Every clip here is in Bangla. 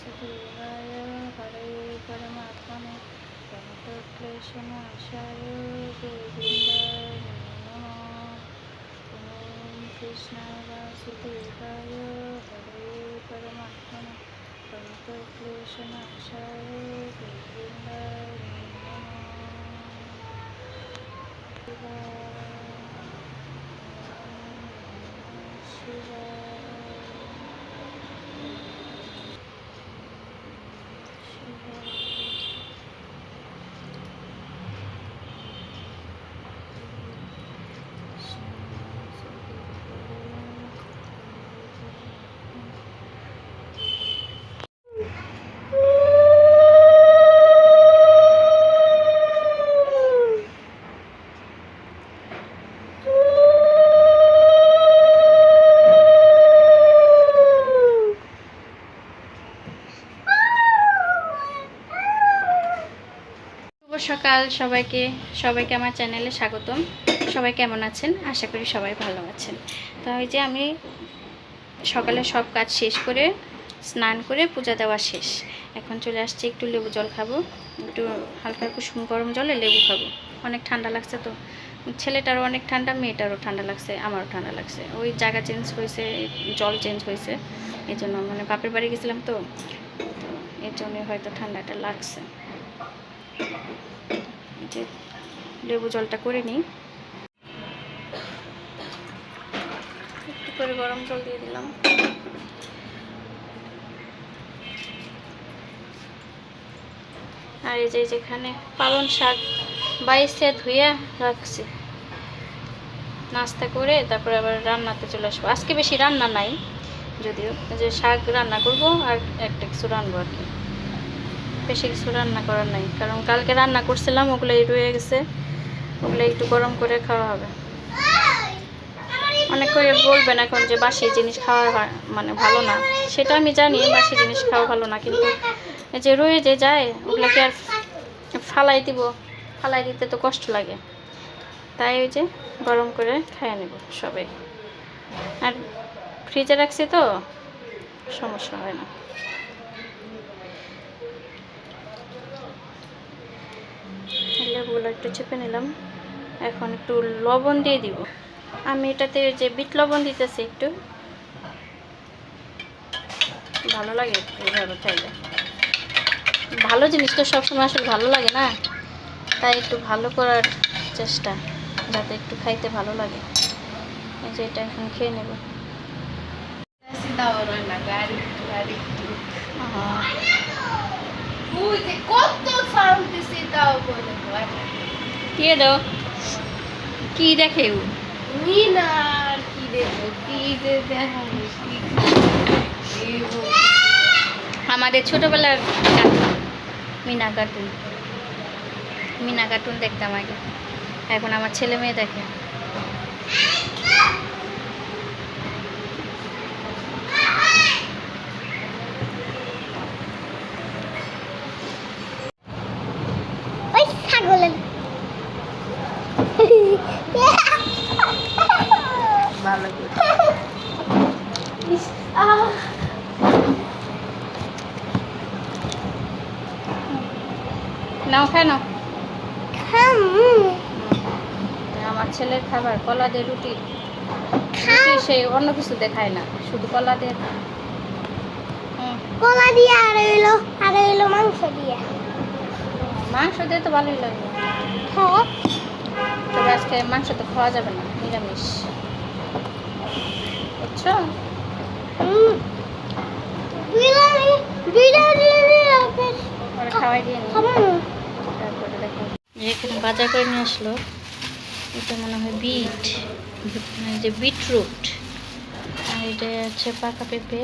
वासुदेवाय हरे परमात्मने प्रणतक्लेशनाशाय गोविन्दाय नमः ॐ कृष्ण वासुदेवाय हरे परमात्मने प्रणतक्लेशनाशाय गोविन्दाय সকাল সবাইকে সবাইকে আমার চ্যানেলে স্বাগতম। সবাই কেমন আছেন? আশা করি সবাই ভালো আছেন। তো ওই যে আমি সকালে সব কাজ শেষ করে, স্নান করে পূজা দেওয়া শেষ। এখন চলে আসছি, একটু লেবু জল খাব, একটু হালকা কুসুম গরম জলে লেবু খাব। অনেক ঠান্ডা লাগছে তো। ছেলেটারও অনেক ঠান্ডা, মেয়েটারও ঠান্ডা লাগছে, আমারও ঠান্ডা লাগছে। ওই জায়গা চেঞ্জ হয়েছে, জল চেঞ্জ হয়েছে। এই জন্য মানে বাপের বাড়ি গেছিলাম তো এর জন্য হয়তো ঠান্ডাটা লাগছে। যে লেবু জলটা করে নিই। একটু করে গরম জল দিয়ে দিলাম। আর এই যে যেখানে পালন শাক বাইসে ধুয়ে রাখছি, নাস্তা করে তারপরে আবার রান্নাতে চলে আসব। আজকে বেশি রান্না নাই, যদিও যে শাক রান্না করব আর একটা কিছু রান্নবো আর কি। বেশি কিছু রান্না করার নাই। কারণ কালকে রান্না করছিলাম ওগুলোই রয়ে গেছে। ওগুলো একটু গরম করে খাওয়া হবে। অনেক করে বলবেন এখন যে বাসি জিনিস খাওয়া মানে ভালো না। সেটা আমি জানি, বাসি জিনিস খাওয়া ভালো না, কিন্তু এই যে রয়ে যে যায়, ওগুলোকে আর ফালাই দিব। ফালাই দিতে তো কষ্ট লাগে। তাই ওই যে গরম করে খাইয়ে নেব সবাই আর ফ্রিজে রাখছি তো, সমস্যা হয় না। লেবুগুলো একটু চেপে নিলাম। এখন একটু লবণ দিয়ে দিব। আমি এটাতে যে বিট লবণ দিতেছি একটু। ভালো লাগে এইভাবে খাইলে ভালো জিনিস তো সবসময় আসলে ভালো লাগে না। তাই একটু ভালো করার চেষ্টা যাতে একটু খাইতে ভালো লাগে। এই যে এটা এখন খেয়ে নেব। আহা, দিয়ে দাও। কি দেখে ও? Que devo, que devo, আমাদের ছোটবেলার cartoon Meena cartoon Meena cartoon দেখতাম আগে। এখন আমার ছেলে মেয়ে দেখে। নাও খায় নাও। খাম। আমার ছেলের খাবার কলা দিয়ে রুটি। রুটি সেই অন্য কিছু দেখায় না শুধু কলা দিয়ে। কলা দিয়ে আর হইল আর হইল মাংস দিয়ে। মাংস দিয়ে তো ভালোই লাগবে হ্যাঁ তবে আজকে মাংস তো খাওয়া যাবে না নিরামিষ। বুঝছ? বিরিয়ানি বিরিয়ানি খাওয়াই দিয়ে তারপরে দেখো। এখানে বাজার করে নিয়ে আসলো। এটা মনে হয় বিট। যে বিটরুট। আর এটা হচ্ছে পাকা পেঁপে।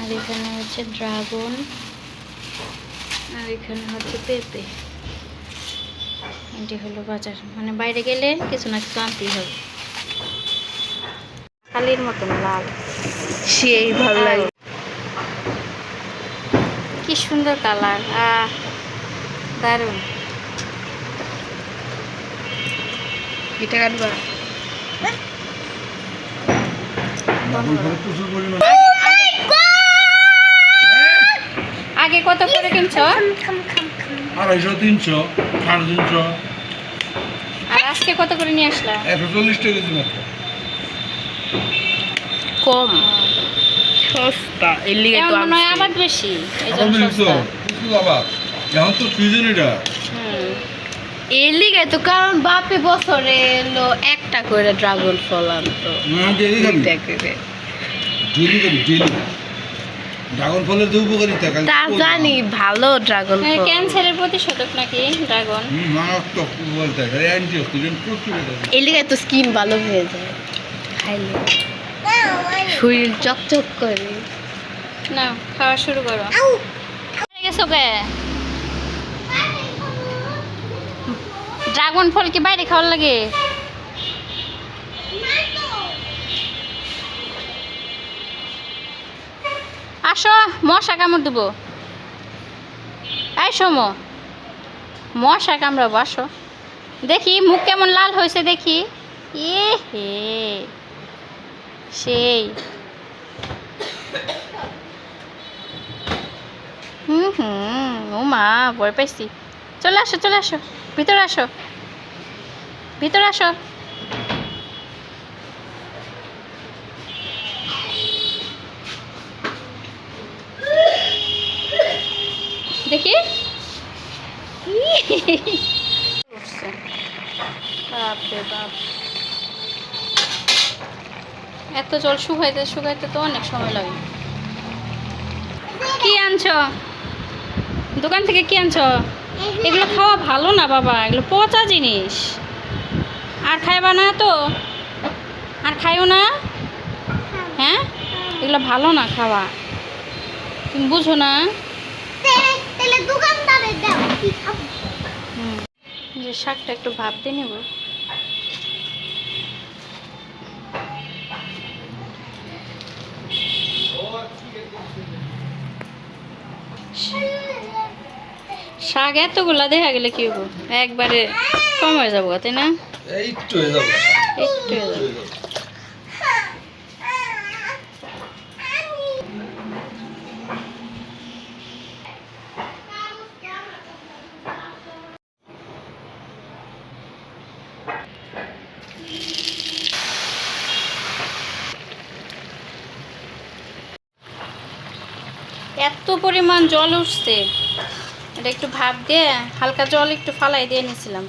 আর এখানে হচ্ছে ড্রাগন। আর এখানে হচ্ছে পেঁপে। এটি হলো বাজার। মানে বাইরে গেলে কিছু না কিছু আনতেই হবে। কালির মতন লাল। সেই ভালো লাগে। কি সুন্দর কালার। আহ দারুণ। এটা কাটবা। বন্ধ করো। আগে- আগে- কিনছো? আড়াইশো তিনশো সাড়ে তিনশো। আর আজকে কত করে নিয়ে আসলা? একশো চল্লিশ টাকা কম। সস্তা। এর লিগে তো। আবার বেশি। এই জন্য সস্তা। এখন তো সিজন এটা। এর লিগে তো কারণ বাপে বছরে এলো একটা করে ড্রাগন ফল আনতো। না ডেলি খাবি। ডেলি খাবি ডেলি ড্রাগন ফলের যে উপকারিতা কাল তা জানি ভালো ড্রাগন হ্যাঁ, ফল ক্যান্সারের প্রতিষেধক নাকি ড্রাগন মারাত্মক উপকারিতা অ্যান্টি অক্সিডেন্ট প্রচুর। এর লিগে তো স্কিন ভালো হয়ে যায়। খাইলে। শরীর চকচক করে। না খাওয়া শুরু করো। গেছো কে ড্রাগন ফল কি বাইরে খাওয়ার লাগে? আসো, মশা কামড় দেবো। এই সোমো মশা কামড়াবো, আসো। দেখি, মুখ কেমন লাল হয়েছে দেখি। এ হে সেই। হুম হুম ও মা ভয় পাইছি। চলে আসো চলে আসো। ভিতরে আসো। ভিতরে আসো। দেখি। বাপ। এত জল শুকাইতে শুকাইতে তো অনেক সময় লাগে। কি আনছো? দোকান থেকে কি আনছো? এগুলো খাওয়া ভালো না বাবা। এগুলো পচা জিনিস। আর খাইবা না তো? আর খাইও না? হ্যাঁ? এগুলো ভালো না খাওয়া। তুমি বুঝো না? যে শাকটা একটু ভাবতে নেব। শাক এতগুলা দেখা গেলে কি হব? একবারে কম হয়ে যাব তাই না? হয়ে যাবে। একটু হয়ে যাবে। এত পরিমাণ জল উঠছে। এটা একটু ভাপ দিয়ে হালকা জল একটু ফালাই দিয়ে নিয়েছিলাম।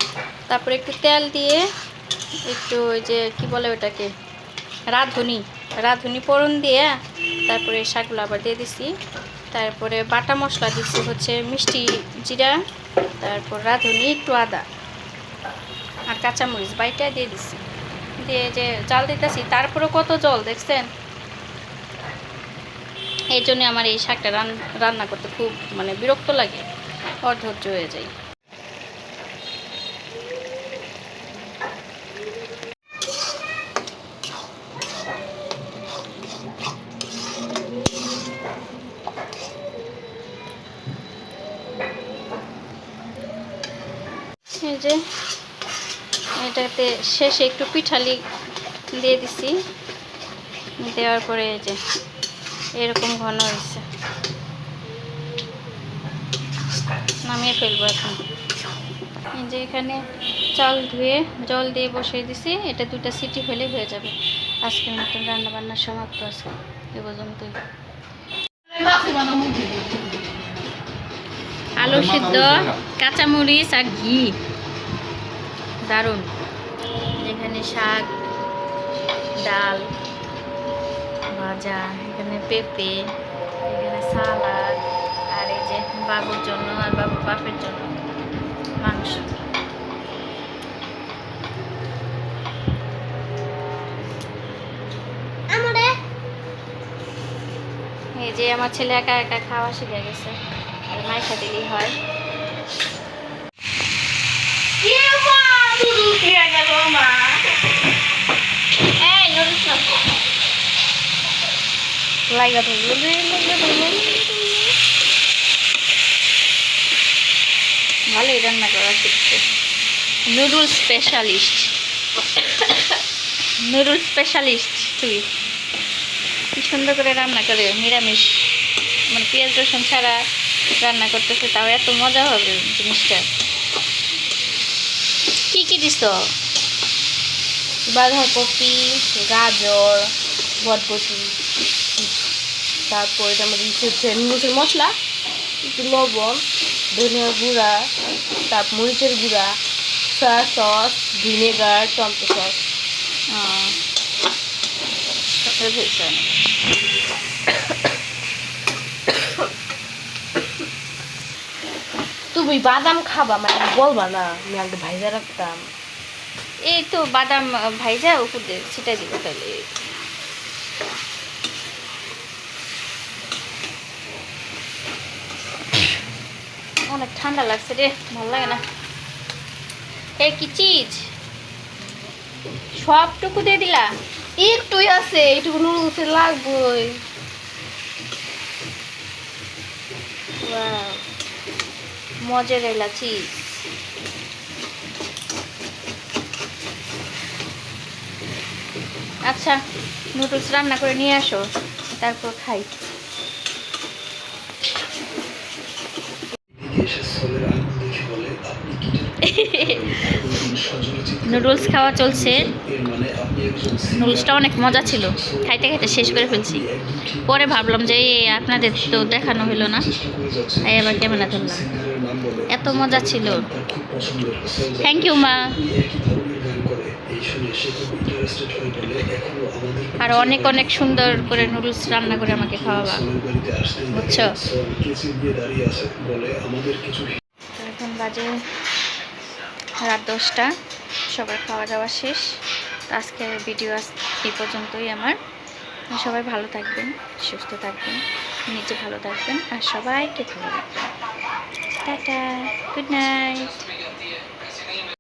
তারপরে একটু তেল দিয়ে একটু ওই যে কি বলে ওটাকে? রাঁধুনি রাঁধুনি ফোড়ন দিয়ে তারপরে শাকগুলো আবার দিয়ে দিছি। তারপরে বাটা মশলা দিচ্ছি হচ্ছে মিষ্টি জিরা, তারপর রাঁধুনি একটু আদা আর কাঁচামরিচ বাইটা দিয়ে দিছি। দিয়ে যে জাল দিতেছি তারপরে কত জল দেখছেন? এই জন্য আমার এই শাকটা রান, রান্না করতে খুব মানে বিরক্ত লাগে। অধৈর্য হয়ে যায়। এই যে, এটাতে শেষে একটু পিঠালি দিয়ে দিছি। দেওয়ার পরে এই যে, এরকম ঘন হয়েছে। নামিয়ে ফেলব এখন। এই যে এখানে চাল ধুয়ে, জল দিয়ে বসিয়ে দিছি, এটা দুটা সিটি হলে হয়ে যাবে। আজকের মতন রান্না বান্না সমাপ্ত আছে এ পর্যন্তই। আলু সিদ্ধ, কাঁচামরিচ আর ঘি। দারুণ। এখানে শাক, ডাল, ভাজা, এখানে পেঁপে, এখানে সালাদ। বাবুর জন্য আর বাবুর বাপের জন্য মাংস। এই যে আমার ছেলে একা একা খাওয়া শিখে গেছে আর মাইখা দিলেই হয়? এই নুডলস নাও। লাগা থাকল ভালোই রান্না করা শিখছে। নুডলস স্পেশালিস্ট নুডলস স্পেশালিস্ট তুই। কি সুন্দর করে রান্না করে, নিরামিষ। মানে পেঁয়াজ রসুন ছাড়া রান্না করতেছে, তাও এত মজা হবে জিনিসটা। কি কি দিস বাঁধাকপি, গাজর বটবটি তারপর এটা আমাদের দিচ্ছে হচ্ছে নুডলসের মশলা, একটু লবণ। ধনিয়ার গুঁড়া তারপর মরিচের গুঁড়া soya sauce vinegar tomato sauce তুমি বাদাম খাবা মানে বলবা না আমি আগে ভাইজা রাখতাম। এই তো বাদাম ভাইজা উপর দিয়ে ছিটাই দিব তাহলে। অনেক ঠান্ডা লাগছে রে, ভালো লাগে না। এ কি চিজ? সবটুকু দিয়ে দিলা? একটুই আছে, এইটুকু নুডলসে লাগবেই. Mozzarella cheese. আচ্ছা নুডলস রান্না করে নিয়ে আসো, তারপর খাই। নুডলস খাওয়া চলছে। নুডলসটা অনেক মজা ছিল। খাইতে খাইতে শেষ করে ফেলছি। পরে ভাবলাম যে এই আপনাদের তো দেখানো হলো না। তাই আবার ক্যামেরা ধরলাম এত মজা ছিল। থ্যাংক ইউ মা। আর অনেক অনেক সুন্দর করে নুডলস রান্না করে আমাকে খাওয়াবা। বুঝছ? এখন বাজে রাত দশটা, সবার খাওয়া দাওয়া শেষ। তো আজকের ভিডিও এই পর্যন্তই আমার। সবাই ভালো থাকবেন, সুস্থ থাকবেন নিজে ভালো থাকবেন, আর সবাইকে ভালো রাখবেন। Tata good night